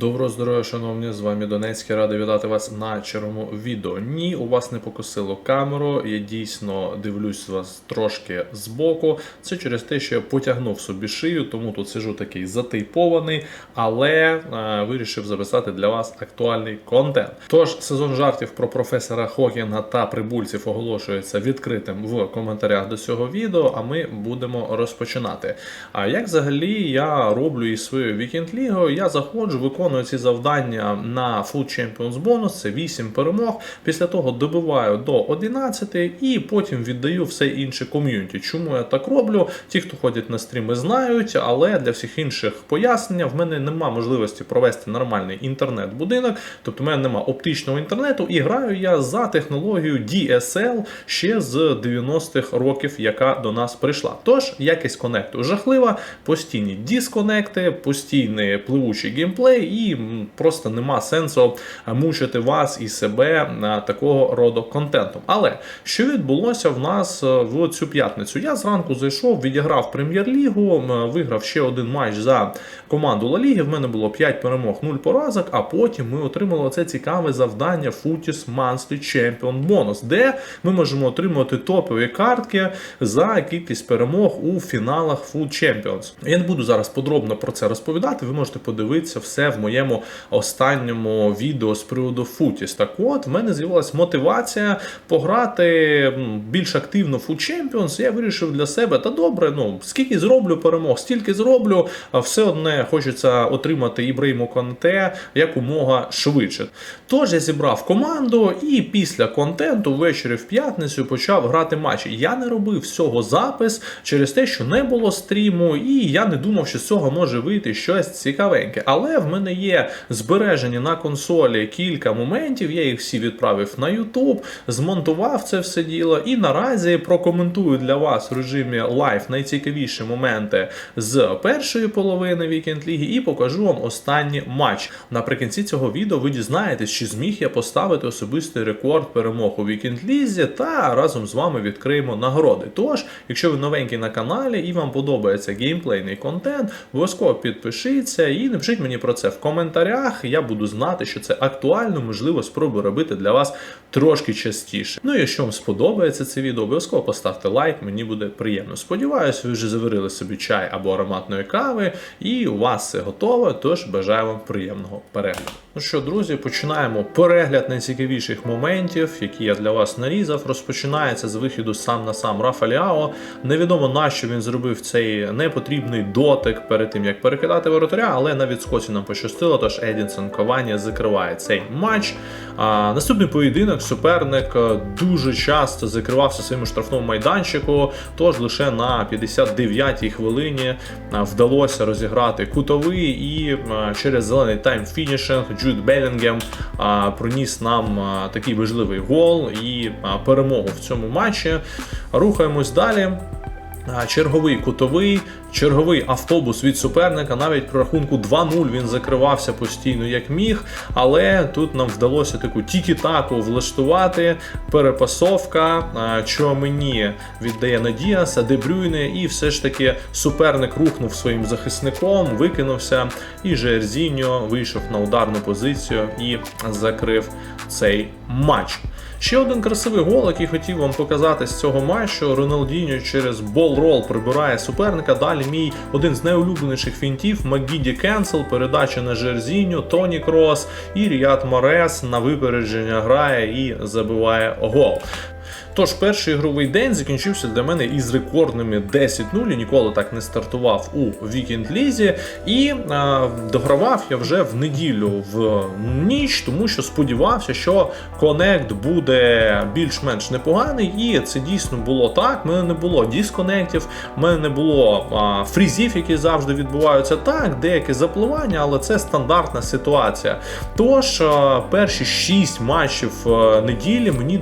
Доброго здоров'я, шановні, з вами Донецький, радий вітати вас на червоному відео. Ні, у вас не покосило камеру. Я дійсно дивлюсь вас трошки збоку. Це через те, що я потягнув собі шию, тому тут сижу такий затейпований, але е, вирішив записати для вас актуальний контент. Тож сезон жартів про професора Хокінга та прибульців оголошується відкритим в коментарях до цього відео. А ми будемо розпочинати. А як взагалі я роблю із своєю вікенд лігою? Я заходжу, виконую ці завдання на Food Champions Bonus, це 8 перемог. Після того добиваю до 11 і потім віддаю все інше ком'юніті. Чому я так роблю? Ті, хто ходять на стріми, знають, але для всіх інших пояснення в мене нема можливості провести нормальний інтернет-будинок, тобто в мене нема оптичного інтернету, і граю я за технологією DSL ще з 90-х років, яка до нас прийшла. Тож якість конекту жахлива, постійні дисконекти, постійний пливучий геймплей, і просто нема сенсу е, мучити вас і себе е, такого роду контентом. Але що відбулося в нас е, в цю п'ятницю? Я зранку зайшов, відіграв прем'єр-лігу, виграв ще один матч за команду Ла Ліги. В мене було 5 перемог, 0 поразок. А потім ми отримали оце цікаве завдання Footies Monthly Champion Bonus, де ми можемо отримувати топові картки за кількість перемог у фіналах Food Champions. Я не буду зараз подробно про це розповідати. Ви можете подивитися все в моєму останньому відео з приводу Футіс. Так от, в мене з'явилася мотивація пограти більш активно Food Champions. Я вирішив для себе, та добре, ну скільки зроблю перемог, стільки зроблю. а Все одне хочеться отримати Ібраїму Конте якомога швидше. Тож я зібрав команду і після контенту ввечері в п'ятницю почав грати матчі. Я не робив всього запис через те, що не було стріму, і я не думав, що з цього може вийти щось цікавеньке. Але в мене є збережені на консолі кілька моментів. Я їх всі відправив на YouTube, змонтував це все діло, і наразі прокоментую для вас в режимі лайв найцікавіші моменти з першої половини вікенд ліги і покажу вам останній матч. Наприкінці цього відео ви дізнаєтесь, чи зміг я поставити особистий рекорд перемог у вікенд лізі, та разом з вами відкриємо нагороди. Тож, якщо ви новенький на каналі і вам подобається геймплейний контент, обов'язково підпишіться і напишіть мені про це в коментарях. Я буду знати, що це актуально, можливо, спробую робити для вас трошки частіше. Ну і якщо вам сподобається це відео, обов'язково поставте лайк, мені буде приємно. Сподіваюсь, ви вже заварили собі чай або ароматної кави, і у вас все готово. Тож бажаю вам приємного перегляду. Ну що, друзі, починаємо перегляд найцікавіших моментів, які я для вас нарізав. Розпочинається з вихіду сам на сам Рафаліао. Невідомо на що він зробив цей непотрібний дотик перед тим, як перекидати воротаря, але на відскоці нам пощастило, тож Едінсон Ковані закриває цей матч. А, наступний поєдинок суперник е, дуже часто закривався своєму штрафному майданчику, тож лише на 59-й хвилині е, вдалося розіграти кутовий і е, через зелений тайм фінішинг Джуд Белінгем проніс нам такий важливий гол і перемогу в цьому матчі. Рухаємось далі. Черговий кутовий, черговий автобус від суперника. Навіть при рахунку 2-0 він закривався постійно як міг. Але тут нам вдалося таку тікі-таку влаштувати. Перепасовка, що мені віддає Надіаса, Дебрюйне, і все ж таки суперник рухнув своїм захисником, викинувся. І Жерзіньо вийшов на ударну позицію і закрив цей матч. Ще один красивий гол, який хотів вам показати з цього матчу. Роналдіньо через бол-рол прибирає суперника. Далі мій один з найулюбленіших фінтів Магіді Кенсел, передача на Жерзіню, Тоні Крос і Ріат Морес на випередження грає і забиває гол. Тож перший ігровий день закінчився для мене із рекордними 10-0. Я Ніколи так не стартував у вікенд лізі. І е, догравав я вже в неділю в ніч, тому що сподівався, що конект буде більш-менш непоганий. І це дійсно було так. У мене не було дисконектів, в мене не було а, фрізів, які завжди відбуваються так, деяке запливання, але це стандартна ситуація. Тож а, перші 6 матчів а, неділі мені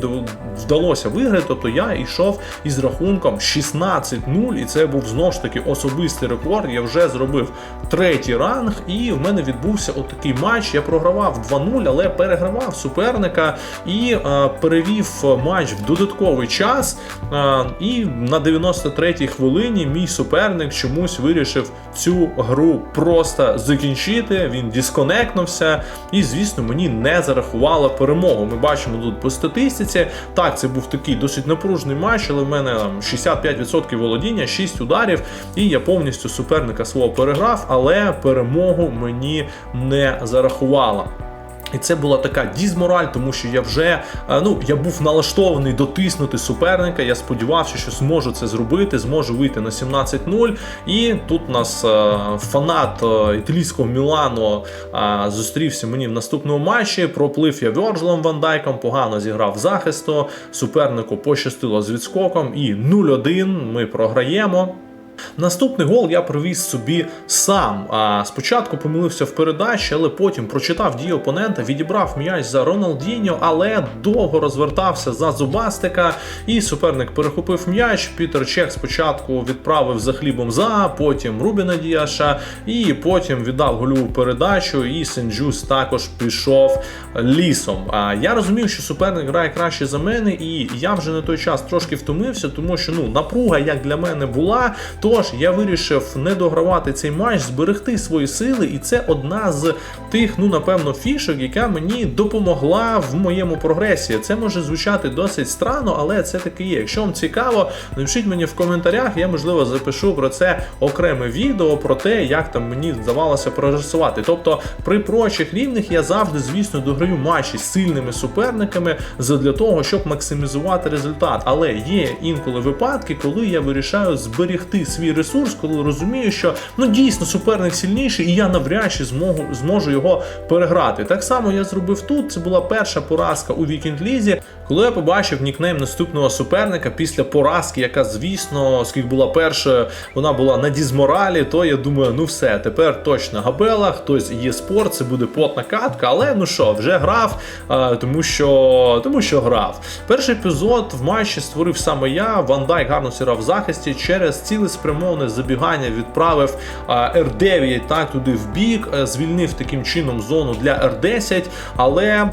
вдалося виграти. Ігри. Тобто я йшов із рахунком 16-0, і це був знову ж таки особистий рекорд. Я вже зробив третій ранг, і в мене відбувся отакий матч. Я програвав 2-0, але перегравав суперника і е, перевів матч в додатковий час. Е, і на 93-й хвилині мій суперник чомусь вирішив цю гру просто закінчити. Він дисконектнувся, і, звісно, мені не зарахувало перемогу. Ми бачимо тут по статистиці. Так, це був такий досить напружний матч, але в мене там 65% володіння, 6 ударів, і я повністю суперника свого переграв, але перемогу мені не зарахувало. І це була така дізмораль, тому що я вже е, ну я був налаштований дотиснути суперника. Я сподівався, що зможу це зробити, зможу вийти на 17-0. І тут нас е, фанат е, італійського Мілану зустрівся мені в наступному матчі. Проплив я Вьорджелом Ван Дайком, погано зіграв захисту. Супернику пощастило з відскоком. І 0-1 ми програємо. Наступний гол я привіз собі сам. А спочатку помилився в передачі, але потім прочитав дію опонента, відібрав м'яч за Роналдіньо, але довго розвертався за Зубастика, і суперник перехопив м'яч. Пітер Чех спочатку відправив за хлібом за, потім Рубіна Діаша, і потім віддав гольову передачу. І Сенджус також пішов лісом. А я розумів, що суперник грає краще за мене, і я вже на той час трошки втомився, тому що ну напруга як для мене була. Тож я вирішив не догравати цей матч, зберегти свої сили, і це одна з тих, ну напевно, фішок, яка мені допомогла в моєму прогресі. Це може звучати досить странно, але це таки є. Якщо вам цікаво, напишіть мені в коментарях, я можливо запишу про це окреме відео, про те, як там мені здавалося прогресувати. Тобто, при прочих рівнях я завжди, звісно, дограю матчі з сильними суперниками для того, щоб максимізувати результат. Але є інколи випадки, коли я вирішаю зберегти свій ресурс, коли розумію, що ну дійсно суперник сильніший, і я навряд чи зможу, зможу його переграти. Так само я зробив тут. Це була перша поразка у Вікінд Лізі, коли я побачив нікнейм наступного суперника після поразки, яка, звісно, оскільки була перша, вона була на дізморалі, то я думаю, ну все, тепер точно габела, хтось є спорт, це буде потна катка, але ну що, вже грав, тому що тому що грав. Перший епізод в матчі створив саме я. Ван Дайк гарно сіграв в захисті через цілий цілеспрямоване забігання відправив R9 так туди в бік, е, звільнив таким чином зону для R10, але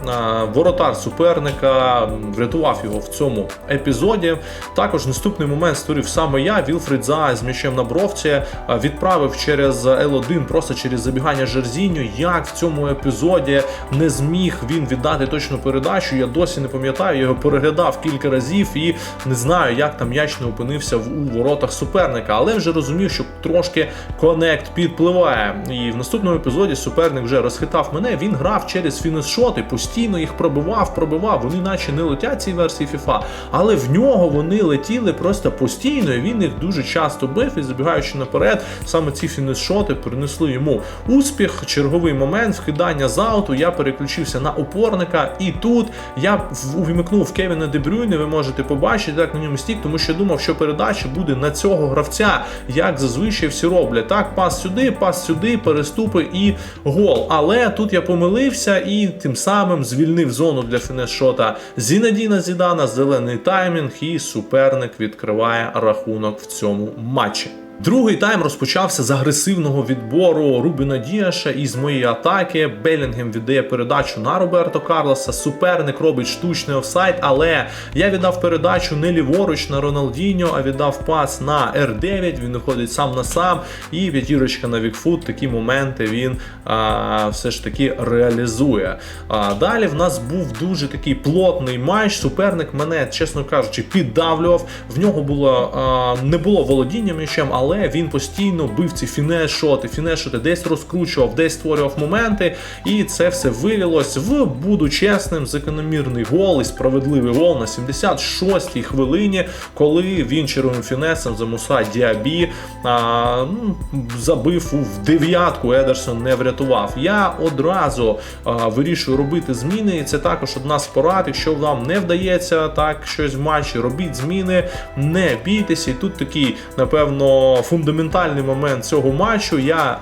воротар суперника врятував його в цьому епізоді. Також наступний момент створив саме я. Вілфрід За з м'ячем на бровці відправив через L1 просто через забігання Жерзіню. Як в цьому епізоді не зміг він віддати точну передачу. Я досі не пам'ятаю, я його переглядав кілька разів і не знаю, як там м'яч не опинився в у воротах суперника але вже розумів, що трошки конект підпливає. І в наступному епізоді суперник вже розхитав мене. Він грав через фінес-шоти, постійно їх пробивав, пробивав. Вони наче не летять цій версії FIFA, але в нього вони летіли просто постійно. і Він їх дуже часто бив і забігаючи наперед, саме ці фінес-шоти принесли йому успіх. Черговий момент вкидання з ауту. Я переключився на опорника, і тут я увімкнув Кевіна Дебрюйне. Ви можете побачити так на ньому стік, тому що думав, що передача буде на цього гравця як зазвичай всі роблять. Так, пас сюди, пас сюди, переступи і гол. Але тут я помилився і тим самим звільнив зону для фінешота Зінадіна Зідана, зелений таймінг, і суперник відкриває рахунок в цьому матчі. Другий тайм розпочався з агресивного відбору Рубіна Діаша із моєї атаки. Белінгем віддає передачу на Роберто Карлоса. Суперник робить штучний офсайд, але я віддав передачу не ліворуч на Роналдіньо, а віддав пас на R9. Він виходить сам на сам. І п'ятірочка на Вікфут. Такі моменти він а, все ж таки реалізує. А, Далі в нас був дуже такий плотний матч. Суперник мене, чесно кажучи, піддавлював. В нього було а, не було володіння м'ячем, але але він постійно бив ці фінеш-шоти, фінеш-шоти, десь розкручував, десь створював моменти, і це все вилілось в буду чесним, закономірний гол і справедливий гол на 76-й хвилині, коли він червоним фінесом за Муса Діабі а, ну, забив в дев'ятку. Едерсон не врятував. Я одразу а, вирішую робити зміни, і це також одна з порад. Якщо вам не вдається так щось в матчі, робіть зміни, не бійтеся. І тут такий, напевно фундаментальний момент цього матчу. Я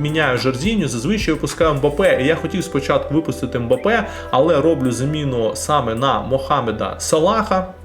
міняю Жерзіню, зазвичай випускаю Мбапе. Я хотів спочатку випустити Мбапе, але роблю заміну саме на Мохамеда Салаха.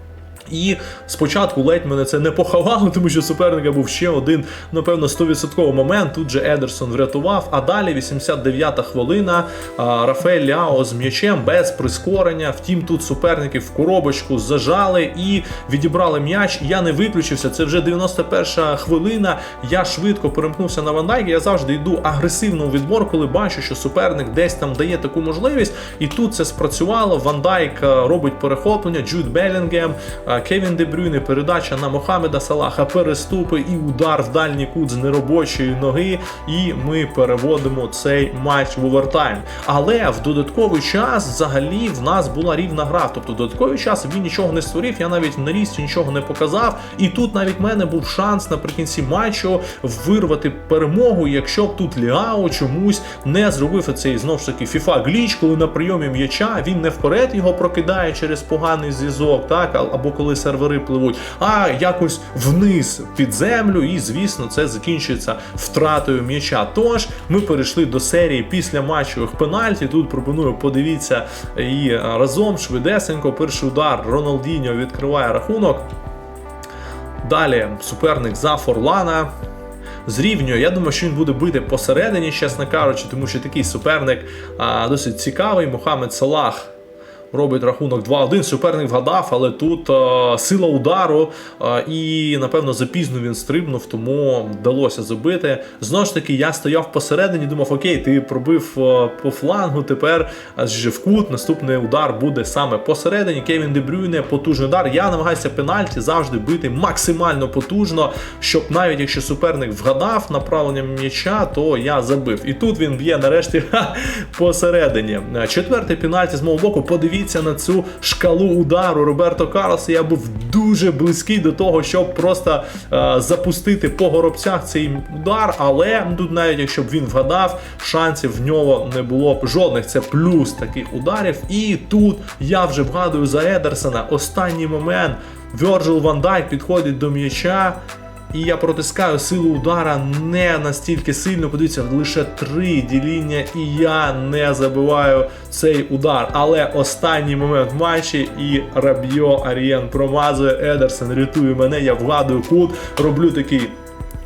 І спочатку ледь мене це не поховало, тому що суперника був ще один, напевно, 100% момент. Тут же Едерсон врятував. А далі 89-та хвилина. Рафаель Ляо з м'ячем без прискорення. Втім, тут суперники в коробочку зажали і відібрали м'яч. Я не виключився. Це вже 91-ша хвилина. Я швидко перемкнувся на Вандайк. Я завжди йду агресивно у відбор, коли бачу, що суперник десь там дає таку можливість. І тут це спрацювало. Вандайк робить перехоплення, Джуд Белінгем. Кевін Дебрюйне, передача на Мохамеда Салаха, переступи і удар в дальній кут з неробочої ноги. І ми переводимо цей матч в овертайм. Але в додатковий час взагалі в нас була рівна гра. Тобто додатковий час він нічого не створив, я навіть в нарізці нічого не показав. І тут навіть в мене був шанс наприкінці матчу вирвати перемогу, якщо б тут Ліао чомусь не зробив цей знову ж таки FIFA гліч, коли на прийомі м'яча він не вперед його прокидає через поганий зв'язок, так або коли сервери пливуть, а якось вниз під землю, і звісно, це закінчується втратою м'яча. Тож ми перейшли до серії після матчових пенальті. Тут пропоную подивіться і разом швидесенько. Перший удар Роналдіньо відкриває рахунок. Далі суперник за Форлана. Зрівнює, я думаю, що він буде бити посередині, чесно кажучи, тому що такий суперник а, досить цікавий. Мохамед Салах робить рахунок 2-1. Суперник вгадав, але тут а, сила удару а, і, напевно, запізно він стрибнув, тому вдалося забити. Знову ж таки, я стояв посередині, думав, окей, ти пробив а, по флангу, тепер аж в кут. Наступний удар буде саме посередині. Кевін Дебрюйне, потужний удар. Я намагаюся пенальті завжди бити максимально потужно, щоб навіть якщо суперник вгадав направлення м'яча, то я забив. І тут він б'є нарешті ха, посередині. Четвертий пенальті з мого боку. Подивіться на цю шкалу удару Роберто Карлоса. Я був дуже близький до того, щоб просто е, запустити по горобцях цей удар. Але тут, навіть якщо б він вгадав, шансів в нього не було б жодних. Це плюс таких ударів. І тут я вже вгадую за Едерсона. Останній момент. Вьорджил Ван Дайк підходить до м'яча. І я протискаю силу удара не настільки сильно. Подивіться, лише три діління, і я не забиваю цей удар. Але останній момент матчі і Рабьо Арієн промазує Едерсен, рятує мене. Я вгадую кут, роблю такий.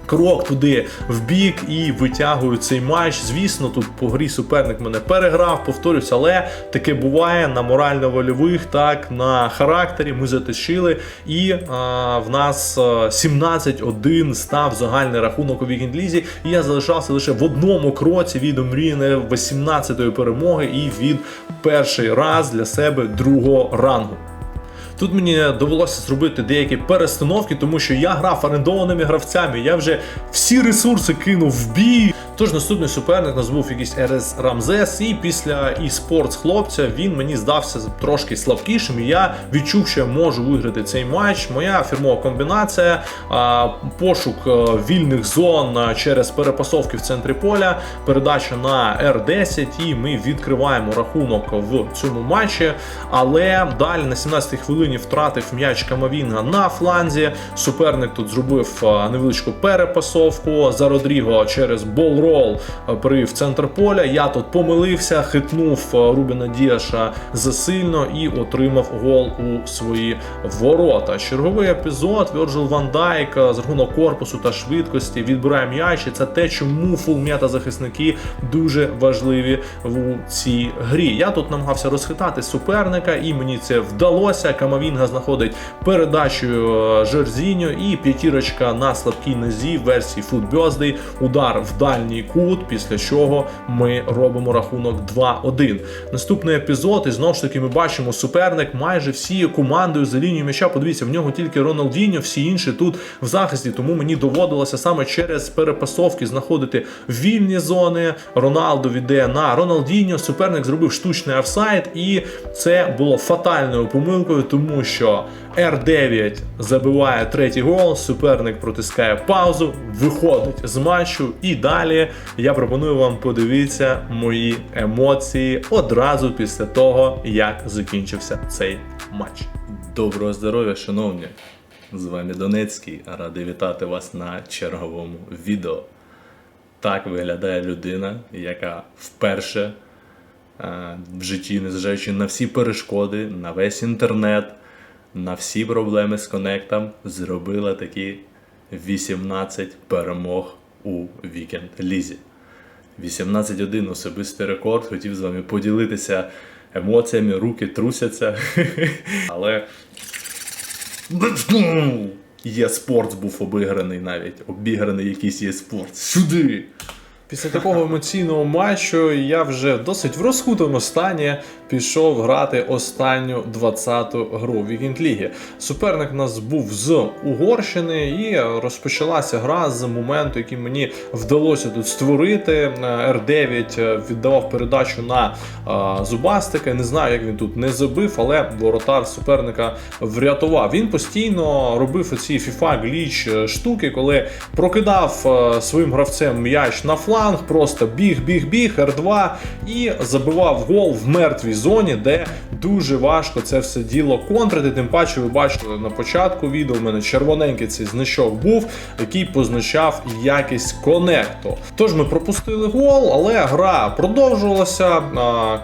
Крок туди в бік і витягую цей матч. Звісно, тут по грі суперник мене переграв, повторюсь, але таке буває на морально-вольових, так на характері. Ми затишили, і а, в нас а, 17-1 став загальний рахунок у вікінд-лізі. І я залишався лише в одному кроці від омріяної 18-ї перемоги і від перший раз для себе другого рангу. Тут мені довелося зробити деякі перестановки, тому що я грав орендованими гравцями. Я вже всі ресурси кинув в бій. Тож наступний суперник нас був якийсь РС Рамзес, і після e-sports хлопця він мені здався трошки слабкішим. І я відчув, що я можу виграти цей матч. Моя фірмова комбінація, пошук вільних зон через перепасовки в центрі поля, передача на R10, і ми відкриваємо рахунок в цьому матчі. Але далі на 17-й хвилині втратив м'яч Камавінга на фланзі. Суперник тут зробив невеличку перепасовку за Родріго через болрол при в центр поля. Я тут помилився, хитнув Рубіна Діаша засильно і отримав гол у свої ворота. Черговий епізод Вірджил Ван Дайк а, з рахунок корпусу та швидкості відбирає м'яч. І це те, чому фулмета захисники дуже важливі в цій грі. Я тут намагався розхитати суперника, і мені це вдалося. Камавінга знаходить передачу е, Жерзіньо і п'ятірочка на слабкій нозі в версії Foot Удар в дальній кут, після чого ми робимо рахунок 2-1. Наступний епізод, і знову ж таки ми бачимо суперник майже всі командою за лінією м'яча. Подивіться, в нього тільки Роналдіньо, всі інші тут в захисті. Тому мені доводилося саме через перепасовки знаходити вільні зони. Роналду віде на Роналдіньо. Суперник зробив штучний офсайд, і це було фатальною помилкою, тому що R9 забиває третій гол. Суперник протискає паузу, виходить з матчу. І далі я пропоную вам подивитися мої емоції одразу після того, як закінчився цей матч. Доброго здоров'я, шановні! З вами Донецький, радий вітати вас на черговому відео. Так виглядає людина, яка вперше е, в житті, незважаючи на всі перешкоди, на весь інтернет, на всі проблеми з коннектом зробила такі 18 перемог у вікенд лізі. 18-1 особистий рекорд. Хотів з вами поділитися емоціями, руки трусяться. Але Є спорт був обіграний навіть. Обіграний якийсь є спорт. Сюди! Після такого емоційного матчу я вже досить в розхутому стані пішов грати останню 20-ту гру Вікінд Ліги. Суперник у нас був з Угорщини, і розпочалася гра з моменту, який мені вдалося тут створити. Р9 віддавав передачу на Зубастика. Не знаю, як він тут не забив, але воротар суперника врятував. Він постійно робив оці FIFA гліч штуки, коли прокидав своїм гравцем м'яч на фланг, просто біг, біг, біг, Р2 і забивав гол в мертвій зоні, де дуже важко це все діло контрити. Тим паче, ви бачили на початку відео, у мене червоненький цей значок був, який позначав якість конекту. Тож ми пропустили гол, але гра продовжувалася.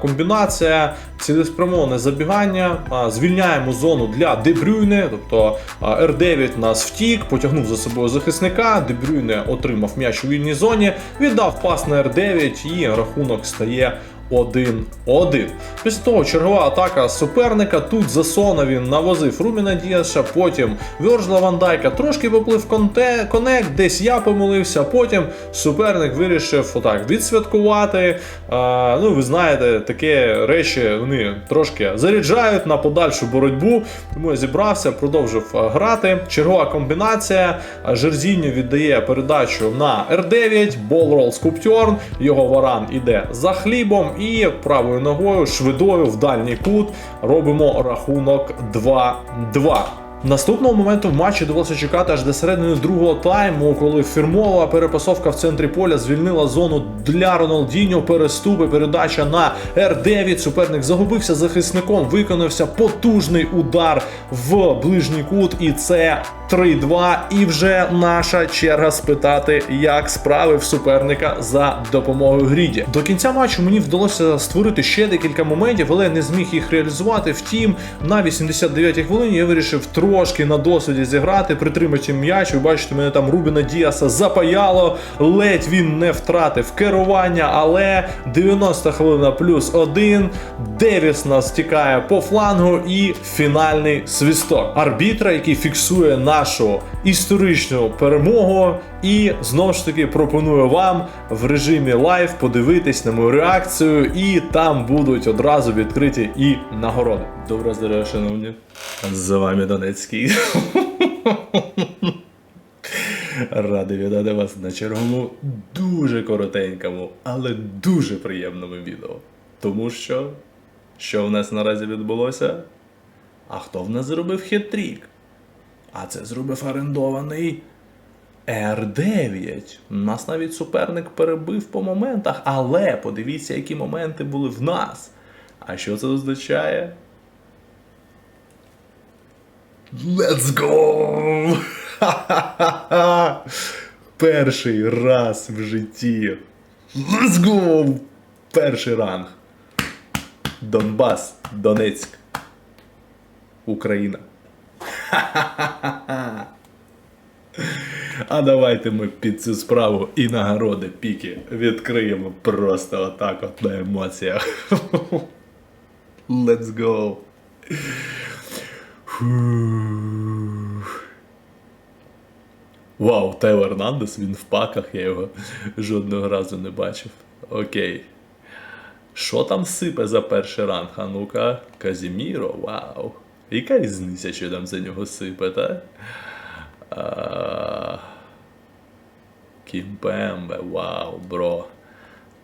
Комбінація, цілеспрямоване забігання. Звільняємо зону для Дебрюйне, тобто а, Р9 нас втік, потягнув за собою захисника. Дебрюйне отримав м'яч у вільній зоні, віддав пас на Р9 і рахунок стає 1-1. Після того чергова атака суперника. Тут засона він навозив Руміна Діаша, потім Вьоржла Вандайка трошки поплив конте, конект, десь я помилився. Потім суперник вирішив отак відсвяткувати. А, ну, ви знаєте, такі речі вони трошки заряджають на подальшу боротьбу. Тому я зібрався, продовжив грати. Чергова комбінація. Жерзіньо віддає передачу на R9, Болрол Скуптьорн, його варан іде за хлібом і правою ногою швидою в дальній кут робимо рахунок 2-2. Наступного моменту в матчі довелося чекати аж до середини другого тайму, коли фірмова перепасовка в центрі поля звільнила зону для Роналдіньо. Переступи, передача на Р9. Суперник загубився захисником, виконався потужний удар в ближній кут, і це 3-2. І вже наша черга спитати, як справи в суперника за допомогою Гріді. До кінця матчу мені вдалося створити ще декілька моментів, але не зміг їх реалізувати. Втім, на 89-й хвилині я вирішив трошки на досвіді зіграти, притримуючи м'яч. Ви бачите, мене там Рубіна Діаса запаяло. Ледь він не втратив керування, але 90 хвилина плюс один. Девіс нас тікає по флангу і фінальний свісток. Арбітра, який фіксує нашу історичну перемогу. І знову ж таки пропоную вам в режимі лайв подивитись на мою реакцію, і там будуть одразу відкриті і нагороди. Доброго здоров'я, шановні. З вами Донецький. Радий вітати вас на черговому дуже коротенькому, але дуже приємному відео. Тому що, що в нас наразі відбулося? А хто в нас зробив хитрік? А це зробив орендований R9. Нас навіть суперник перебив по моментах, але подивіться, які моменти були в нас. А що це означає? Let's go! Ха-ха-ха-ха! Перший раз в житті. Let's go! Перший ранг. Донбас, Донецьк. Україна. Ха-ха-ха-ха! А давайте ми під цю справу і нагороди піки відкриємо просто отак от на емоціях. Let's go. Вау, Тео Ернандес, він в паках, я його жодного разу не бачив. Окей. Що там сипе за перший ранг? А ну-ка, Казіміро, вау. Яка різниця, що там за нього сипе, та? А... Кімпембе, вау, бро.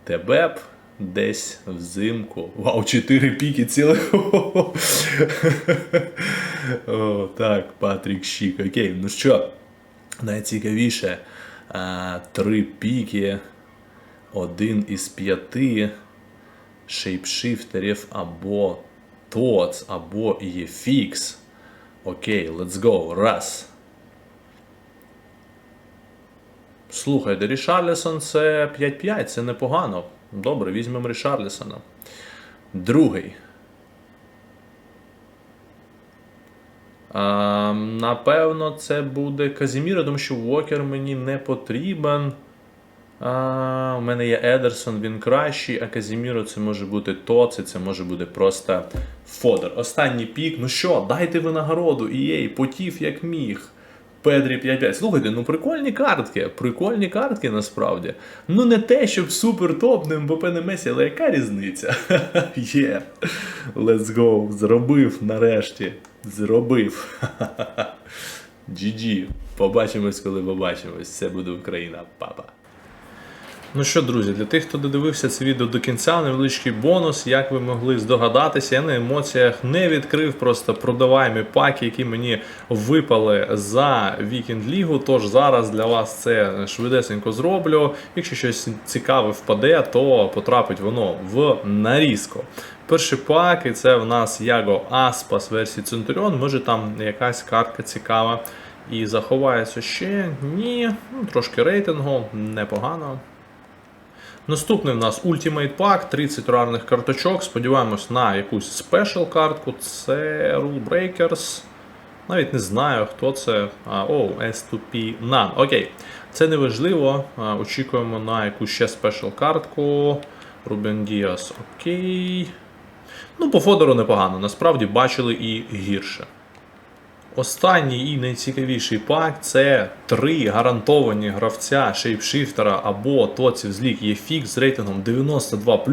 Тебе б десь взимку. Вау, 4 піки цілих. О, так, Патрік Щік. Окей, ну що, найцікавіше. А, три піки. Один із п'яти шейпшифтерів або ТОЦ, або ЄФікс. Окей, let's go. Раз. Слухайте, Рішарлісон це 5-5, це непогано. Добре, візьмемо Рішарлісона. Другий. А, напевно, це буде Казіміра, тому що Вокер мені не потрібен. А, у мене є Едерсон, він кращий, а Казіміро це може бути Тоци, це може бути просто Фодер. Останній пік. Ну що, дайте винагороду, EA, потів як міг. Педрі 5-5. Слухайте, ну прикольні картки. Прикольні картки насправді. Ну не те, щоб супер топ, не МВП не Месі, але яка різниця? Є. Let's go. Зробив нарешті. Зробив. GG. Побачимось, коли побачимось. Це буде Україна, папа. Ну що, друзі, для тих, хто додивився це відео до кінця, невеличкий бонус. Як ви могли здогадатися, я на емоціях не відкрив просто продаваємі паки, які мені випали за Вікінд Лігу. Тож зараз для вас це швидесенько зроблю. Якщо щось цікаве впаде, то потрапить воно в нарізку. Перший пак, і це в нас Яго Аспас версії Центуріон. Може там якась картка цікава. І заховається ще. Ні, ну, трошки рейтингу, непогано. Наступний в нас Ultimate Pack, 30 рарних карточок. Сподіваємось на якусь спешл картку. Це Rule Breakers. Навіть не знаю, хто це. О, S2P None. Окей. Це не важливо. Очікуємо на якусь ще спешл картку. Рубен Діас. Окей. Ну, по Фодору непогано. Насправді бачили і гірше. Останній і найцікавіший пак це три гарантовані гравця шейпшифтера або тоців з лік є фікс з рейтингом 92.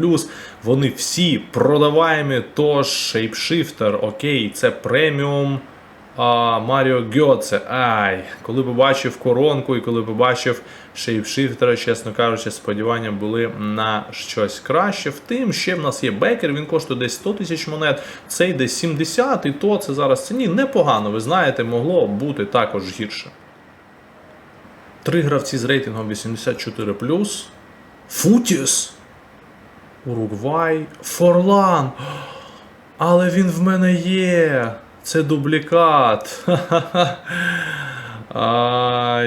Вони всі продаваємі. Тож шейпшифтер, окей, це преміум. А Маріо Гьоце, ай, коли побачив коронку і коли побачив шейпшифтера, чесно кажучи, сподівання були на щось краще. Втим, ще в нас є бекер, він коштує десь 100 тисяч монет, цей десь 70, і то це зараз ціні непогано, ви знаєте, могло бути також гірше. Три гравці з рейтингом 84. Футіс. Уругвай. Форлан. Але він в мене є. Це дублікат. Ха-ха-ха.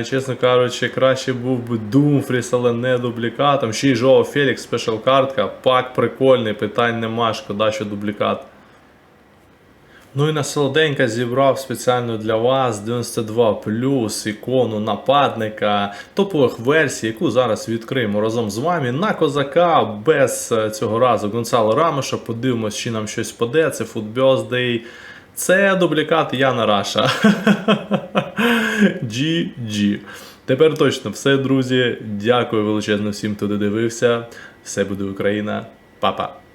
Чесно кажучи, краще був би Думфріс, але не дублікатом. Ще й Жоу Фелікс, спешл картка. Пак прикольний, питань нема, шкода, що дублікат. Ну і на солоденька зібрав спеціально для вас 92 ікону нападника топових версій, яку зараз відкриємо разом з вами на козака без е, цього разу Гонсало Рамоша. Подивимось, чи нам щось паде. Це Birthday. Це дублікат Яна Раша. GG. Тепер точно все, друзі. Дякую величезно всім, хто додивився. Все буде Україна. Па-па.